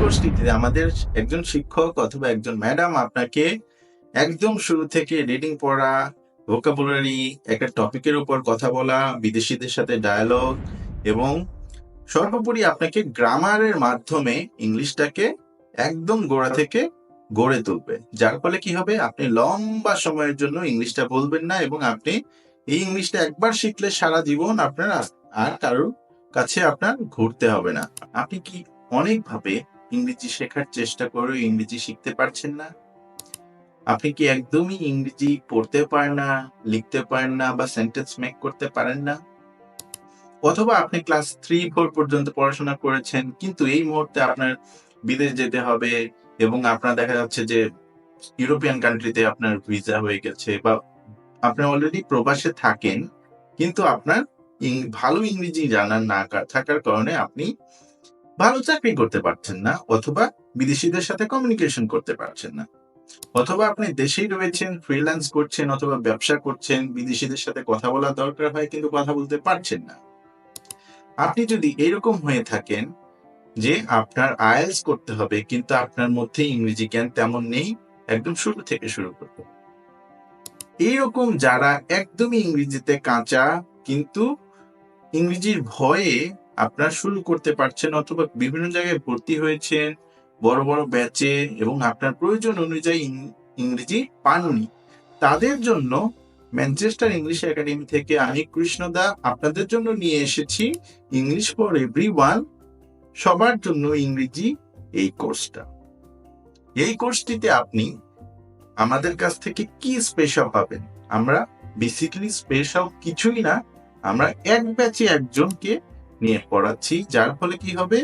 কোর্সটিতে আমাদের একজন শিক্ষক অথবা একজন ম্যাডাম আপনাকে একদম শুরু থেকে রিডিং পড়া ভোকাবুলারি একটা টপিকের উপর কথা বলা, বিদেশিদের সাথে ডায়ালগ এবং সর্বোপরি আপনাকে গ্রামারের মাধ্যমে ইংলিশটাকে একদম গোড়া থেকে গড়ে তুলবে। যার ফলে কি হবে? আপনি লম্বা সময়ের জন্য ইংলিশটা বলবেন না এবং আপনি এই ইংলিশটা একবার শিখলে সারা জীবন আপনার আর কারোর কাছে আপনার ঘুরতে হবে না। আপনি কি অনেকভাবে ইংরেজি শেখার চেষ্টা করে, ইংরেজি শিখতে পারছেন না। আপনি কি একদমই ইংরেজি পড়তে পারেন না লিখতে পারেন না বা সেন্টেন্স মেক করতে পারেন না? অথবা আপনি ক্লাস থ্রি ফোর পর্যন্ত পড়াশোনা করেছেন, কিন্তু এই মুহূর্তে আপনার বিদেশ যেতে হবে এবং আপনার দেখা যাচ্ছে যে ইউরোপিয়ান কান্ট্রিতে আপনার ভিসা হয়ে গেছে বা আপনি অলরেডি প্রবাসে থাকেন, কিন্তু আপনার ভালো ইংরেজি জানার না থাকার কারণে আপনি ভালো চাকরি করতে পারছেন না, অথবা বিদেশিদের সাথে কমিউনিকেশন করতে পারছেন না অথবা আপনি দেশেই রয়েছেন ফ্রিল্যান্স করছেন, অথবা ব্যবসা করছেন, বিদেশিদের সাথে কথা বলা দরকার হয়, কিন্তু কথা বলতে পারছেন না আপনি যদি এরকম হয়ে থাকেন যে আপনার আয়েলস করতে হবে, কিন্তু আপনার মধ্যে ইংরেজি জ্ঞান তেমন নেই, একদম শুরু থেকে শুরু করতে। এইরকম যারা একদমই ইংরেজিতে কাঁচা, কিন্তু ইংরেজির ভয়ে আপনার শুরু করতে পারছেন অথবা বিভিন্ন জায়গায় ভর্তি হয়েছেন, বড় বড় ব্যাচে এবং আপনার প্রয়োজন অনুযায়ী ইংরেজি পাননি। তাদের জন্য ম্যানচেস্টার ইংলিশ একাডেমি থেকে আমি কৃষ্ণদা আপনাদের জন্য নিয়ে এসেছি ইংলিশ ফর এভরি ওয়ান সবার জন্য ইংরেজি এই কোর্সটা এই কোর্সটিতে আপনি আমাদের কাছ থেকে কি স্পেশাল পাবেন? আমরা বেসিক্যালি স্পেশাল কিছুই না। আমরা এক ব্যাচে একজনকে নিয়ে পড়াচ্ছি, যার ফলে কি হবে?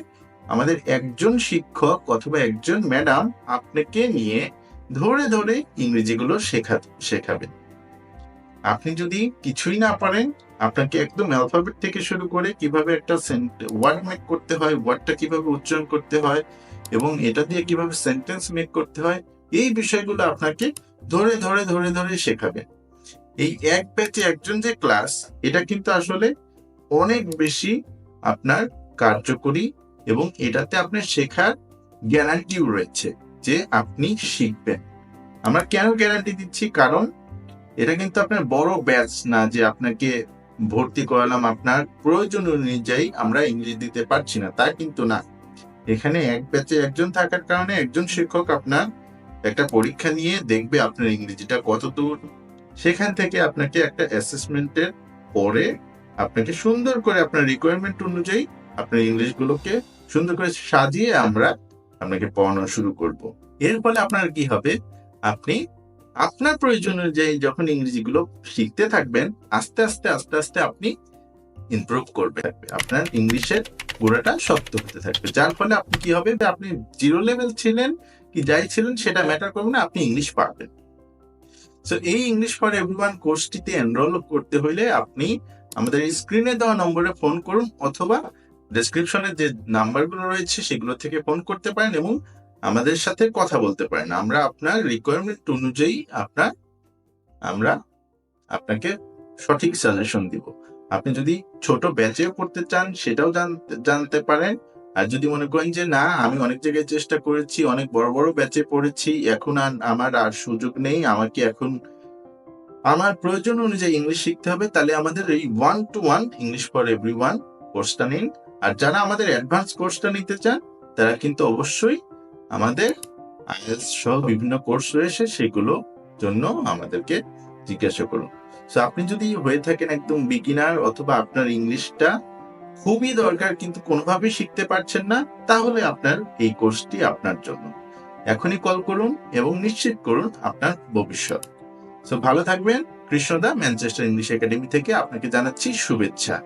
আমাদের একজন শিক্ষক অথবা একজন ম্যাডাম আপনাকে নিয়ে ধরে ধরে ইংরেজিগুলো শেখা, শেখাবেন। আপনি যদি কিছুই না পারেন, আপনাকে একদম অ্যালফাবেট থেকে শুরু করে কীভাবে একটা ওয়ার্ড মেক করতে হয় ওয়ার্ডটা কীভাবে উচ্চারণ করতে হয় এবং এটা দিয়ে কীভাবে সেন্টেন্স মেক করতে হয়, এই বিষয়গুলো আপনাকে ধরে ধরে ধরে ধরে শেখাবে। এই এক ব্যাচে একজন যে ক্লাস এটা কিন্তু আসলে অনেক বেশি আপনার কার্যকরী এবং এটাতে আপনার শেখার গ্যারান্টিও রয়েছে যে আপনি শিখবেন। আমরা কেন গ্যারান্টি দিচ্ছি? কারণ এটা কিন্তু আপনার বড় ব্যাচ না যে আপনাকে ভর্তি করালাম আপনার প্রয়োজন অনুযায়ী আমরা ইংরেজি দিতে পারছি না, তা কিন্তু না। এখানে এক ব্যাচে একজন থাকার কারণে একজন শিক্ষক আপনার একটা পরীক্ষা নিয়ে দেখবে আপনার ইংরেজিটা কত দূর সেখান থেকে আপনাকে একটা অ্যাসেসমেন্টের পরে আপনাকে সুন্দর করে আপনার রিকোয়ারমেন্ট অনুযায়ী আপনার ইংলিশগুলোকে সুন্দর করে সাজিয়ে আমরা আপনাকে পড়ানো শুরু করব। এর ফলে আপনার কি হবে? আপনি আপনার প্রয়োজন অনুযায়ী যখন ইংরেজিগুলো শিখতে থাকবেন, আস্তে আস্তে আস্তে আস্তে আপনি ইমপ্রুভ করবে আপনার ইংলিশের গোড়াটা শক্ত হতে থাকবে। যার ফলে আপনি কি হবে? আপনি জিরো লেভেল ছিলেন কি যাই ছিলেন সেটা ম্যাটার করবে না, আপনি ইংলিশ পারবেন। সো এই ইংলিশ ফর এভরিওয়ান কোর্সটিতে এনরোল করতে হইলে আপনি আমাদের স্ক্রিনে দেওয়া নম্বরে ফোন করুন অথবা ডেসক্রিপশনে যে নাম্বারগুলো রয়েছে সেগুলো থেকে ফোন করতে পারেন এবং আমাদের সাথে কথা বলতে পারেন। আমরা আপনার রিকোয়ারমেন্ট অনুযায়ী আপনার, আমরা আপনাকে সঠিক সাজেশন দিব। আপনি যদি ছোট ব্যাচেও পড়তে চান সেটাও জানতে পারেন। আর যদি মনে করেন যে না, আমি অনেক জায়গায় চেষ্টা করেছি, অনেক বড় বড় ব্যাচে পড়েছি, এখন আর আমার আর সুযোগ নেই, আমাকে এখন আমার প্রয়োজন অনুযায়ী ইংলিশ শিখতে হবে, তাহলে আমাদের এই one two one English for everyone কোর্সটা নিন। আর যারা আমাদের অ্যাডভান্স কোর্সটা নিতে চান, তারা কিন্তু অবশ্যই আমাদের আইএলস সহ বিভিন্ন কোর্স রয়েছে, সেগুলো জন্য আমাদেরকে জিজ্ঞাসা করুন। সো আপনি যদি হয়ে থাকেন একদম বিগিনার অথবা আপনার ইংলিশটা খুবই দরকার, কিন্তু কোনোভাবেই শিখতে পারছেন না, তাহলে আপনার এই কোর্সটি আপনার জন্য। এখনই কল করুন এবং নিশ্চিত করুন আপনার ভবিষ্যৎ। সো ভালো থাকবেন। কৃষ্ণদা ম্যানচেস্টার ইংলিশ একাডেমি থেকে আপনাকে জানাচ্ছি শুভেচ্ছা।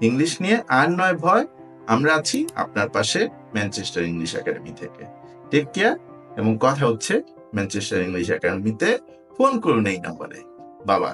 ইংলিশ নিয়ে আর নয় ভয়, আমরা আছি আপনার পাশে ম্যানচেস্টার ইংলিশ একাডেমি থেকে। টেক কেয়ার এবং কথা হচ্ছে ম্যানচেস্টার ইংলিশ একাডেমিতে ফোন করুন এই নম্বরে। বাবা